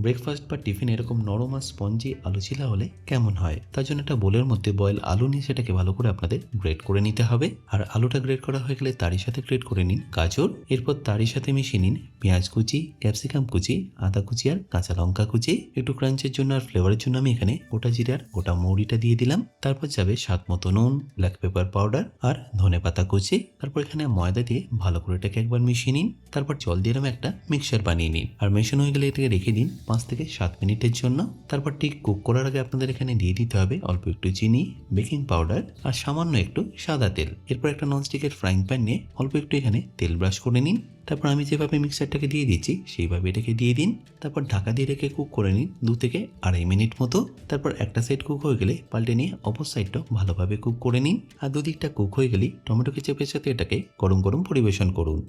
Breakfast বা tiffin এরকম নরম আর স্পঞ্জি আলু চিলা হলে কেমন হয়? তার জন্য একটা বোলের মধ্যে বয়েল আলু নিয়ে সেটাকে ভালো করে আপনাদের গ্রেট করে নিতে হবে। আর আলুটা গ্রেট করা হয়ে গেলে তারই সাথে গ্রেড করে নিন গাজর। এরপর তারই সাথে মিশিয়ে নিন পেঁয়াজ কুচি ক্যাপসিকাম কুচি, আদা কুচি আর কাঁচা লঙ্কা কুচি। একটু ক্রাঞ্চের জন্য আর ফ্লেভারের জন্য আমি এখানে গোটা জিরার গোটা মৌরিটা দিয়ে দিলাম। তারপর যাবে স্বাদ মতো নুন ব্ল্যাক পেপার পাউডার আর ধনে পাতা কুচি। তারপর এখানে ময়দা দিয়ে ভালো করে এটাকে একবার মিশিয়ে নিন। তারপর জল দিয়ে এরকম একটা মিক্সার বানিয়ে নিন। আর মেশানো হয়ে গেলে এটাকে রেখে দিন পাঁচ থেকে সাত মিনিটের জন্য। তারপর ঠিক কুক করার আগে আপনাদের এখানে দিয়ে দিতে হবে অল্প একটু চিনি, বেকিং পাউডার আর সামান্য একটু সাদা তেল। এরপর একটা ননস্টিকের ফ্রাইং প্যান নিয়ে অল্প একটু এখানে তেল ব্রাশ করে নিন। তারপর আমি যেভাবে মিক্সারটাকে দিয়ে দিচ্ছি, সেইভাবে এটাকে দিয়ে দিন। তারপর ঢাকা দিয়ে রেখে কুক করে নিন দু থেকে আড়াই মিনিট মতো। তারপর একটা সাইড কুক হয়ে গেলে পাল্টে নিয়ে অপর সাইডটাও ভালোভাবে কুক করে নিন। আর দুদিকটা কুক হয়ে গেলেই টমেটো কেচাপের সাথে এটাকে গরম গরম পরিবেশন করুন।